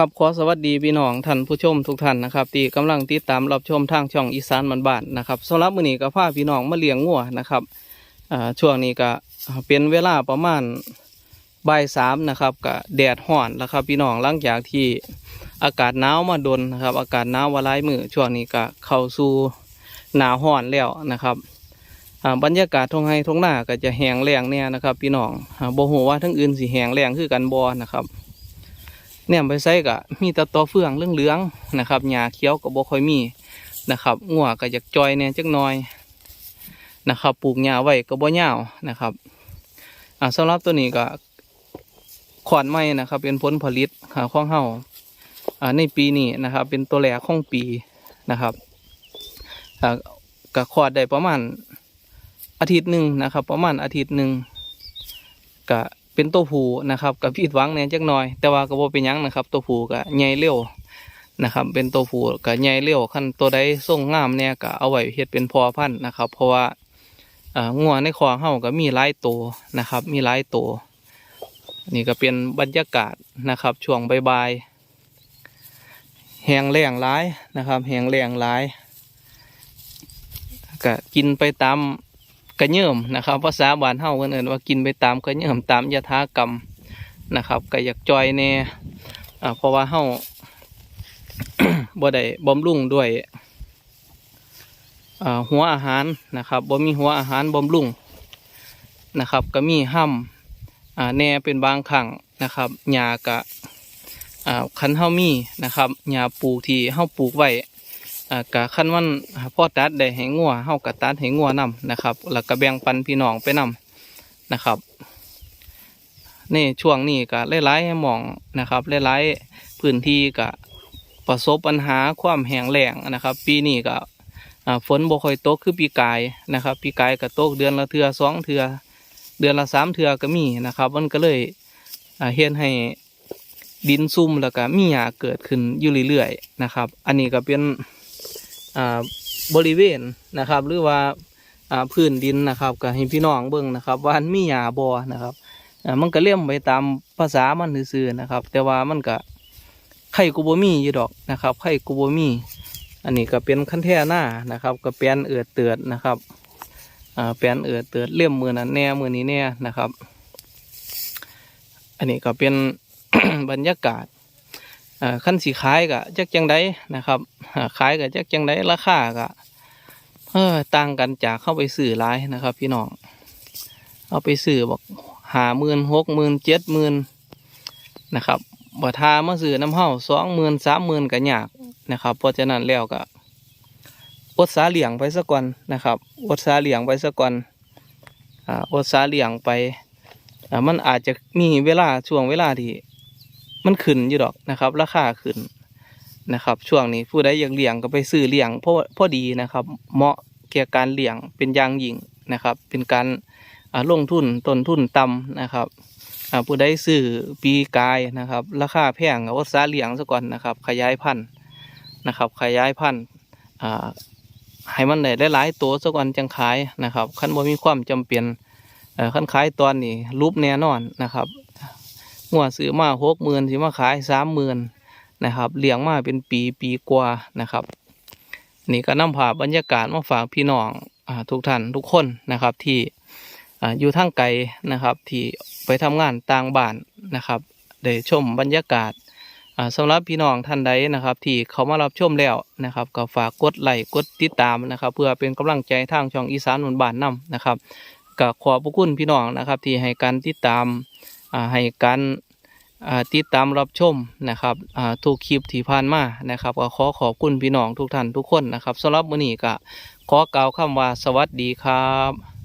ครับขอสวัสดีพี่น้องท่านผู้ชมทุกท่านนะครับที่กำลังติดตามรับชมทางช่องอีสานมันบานนะครับสำหรับมื้อนี้ก็พาพี่น้องมาเลี้ยงงัวนะครับอ่าช่วงนี้ก็เป็นเวลาประมาณบ่ายสามนะครับก็แดดห่อนแล้วครับ พี่น้องหลังจากที่อากาศหนาวมาดนนะครับ อากาศหนาววาหลายมือช่วงนี้ก็เข้าสู่หนาวห่อนแล้วนะครับอ่าบรรยากาศทงไห้ทงหน้าก็จะแห้งแล้งเนี่ยนะครับ พี่น้องอ่าบ่ฮู้ว่าทั้งอื่นสิแห้งแล้งคือกันบ่นะครับ เนี่ยไปใส่ก็มีแตะตอเฟืองเรื่องเหลืองนะครับหญ้าเขียวก็บ่ค่อยมีนะครับงัวก็อยากจอยเนี่ยจักหน่อยนะครับ ปลูกหญ้าไว้ก็บ่ยาวนะครับอ่าสำหรับตัวนี้ก็ขอนไม้นะครับ เป็นผลผลิตอ่าของเฮาอ่าในปีนี้นะครับ เป็นตัวแรกของปีนะครับอ่าก็ขอดได้ประมาณอาทิตย์หนึ่งนะครับ ประมาณอาทิตย์หนึ่งก็ เป็นตัวผูนะครับกับผิดหวังเนี่ยจักหน่อย แต่ว่าก็บ่เป็นยังนะครับ ตัวผูก็ใหญ่เร็วนะครับ เป็นตัวผูก็ใหญ่เร็วขั้นตัวใดส่งงามเนี่ยก็เอาไว้เฮ็ดเป็นพอพันธุ์นะครับ เพราะว่าอ่างัวในคอเฮาก็มีหลายตัวนะครับ มีหลายตัวนี่ก็เป็นบรรยากาศนะครับ ช่วงใบ่ายแหงแรงหลายนะครับแหงแรงหลายก็กินไปตาม กระเยิ่มนะครับภาษาบานเฮาเพิ่นเอินว่ากินไปตามกระเยิ่มตามยถากรรมนะครับก็อยากจอยแน่เพราะว่าเฮาบ่ได้บำรุงด้วยหัวอาหารนะครับบ่มีหัวอาหารบำรุงนะครับ ก็มีห้ำอ่าแน่เป็นบางครั้งนะครับหญ้ากะคันเฮามีนะครับหญ้าปลูกที่เฮาปลูกไว้ กะขั้นวันพ่อตัดได้ให้งัวเฮากะตัดให้งัวนํนะครับ แล้วก็แบ่งปันพี่น้องไปนํนะครับนี่ช่วงนี้ก็หลายๆหมองนะครับหลายๆพื้นที่ก็ประสบปัญหาความแห้งแล้งนะครับ ปีนี้ก็ฝนบ่ค่อยตกคือปีกายนะครับ ปีกายก็ตกเดือนละเทือสองเทือเดือนละสามเทือก็มีนะครับ มันก็เลยเฮ็ดให้ดินซุ่มแล้วก็มีหญ้าเกิดขึ้นอยู่เรื่อยๆนะครับ อันนี้ก็เป็น บริเวณนะครับ หรือว่าพื้นดินนะครับก็ให้พี่น้องเบิ่งนะครับว่ามันมีหญ้าบ่นะครับมันก็เลี่ยมไปตามภาษามันซื่อๆนะครับ แต่ว่ามันก็ไข่กูบมีอยู่ดอกนะครับไข่กูบมี อันนี้ก็เป็นคันแท่หน้านะครับก็แปลนเอือดเตือดนะครับแปลนเอือดเตือดเลี่ยมมือนั้นแน่มือนี้แน่นะครับ อันนี้ก็เป็นบรรยากาศ ขั้นสีขายก็จักจังไดนะครับขายก็จักจังไดราคาก็เออต่างกันจากเข้าไปซื้อหลายนะครับ พี่น้องเอาไปซื้อบอกหาหมื่นหกหมื่นเจ็ดหมื่นนะครับบ่ทามาซื้อน้ำเฮาสองหมื่นสามหมื่นก็ยากนะครับ เพราะฉะนั้นแล้วก็อดสาเหลี่ยงไปซะก่อนนะครับอดสาเหลี่ยงไปซะก่อนอ่าอดสาเหลี่ยงไปอ่ามันอาจจะมีเวลาช่วงเวลาที่ มันขึ้นอยู่ดอกนะครับ ราคาขึ้นนะครับ ช่วงนี้ผู้ใดอยากเลี้ยงก็ไปซื้อเลี้ยงพอพอดีนะครับ เหมาะแก่การเลี้ยงเป็นอย่างยิ่งนะครับ เป็นการอ่าลงทุนต้นทุนต่ำนะครับผู้ใดซื้อปีกายนะครับ ราคาแพงก็อดสาเลี้ยงซะก่อนนะครับ ขยายพันธุ์นะครับ ขยายพันธุ์ให้มันได้หลายตัวซะก่อนจังขายนะครับขั้นบ่มีความจำเป็นขั้นขายตอนนี้รูปแน่นอนนะครับ หัวซื้อมาหกหมื่นสิมาขายสามหมื่นนะครับเลี้ยงมาเป็นปีปีกว่านะครับ นี่ก็นำภาพบรรยากาศมาฝากพี่น้องอทุกท่านทุกคนนะครับที่ออยู่ทางไกลนะครับที่ไปทำงานต่างบ้านนะครับได้ชมบรรยากาศอ่าสำหรับพี่น้องท่านใดนะครับ ที่เขามารับชมแล้วนะครับ ก็ฝากกดไลค์กดติดตามนะครับ เพื่อเป็นกำลังใจทางช่องอีสานหนุนบ้านนํนะครับก็ขอบพระคุณพี่น้องนะครับ ที่ให้การติดตาม ให้การติดตามรับชมนะครับทุกคลิปที่ผ่านมานะครับก็ขอขอบคุณพี่น้องทุกท่านทุกคนนะครับสำหรับมื้อนี้ก็ขอกล่าวคำว่าสวัสดีครับ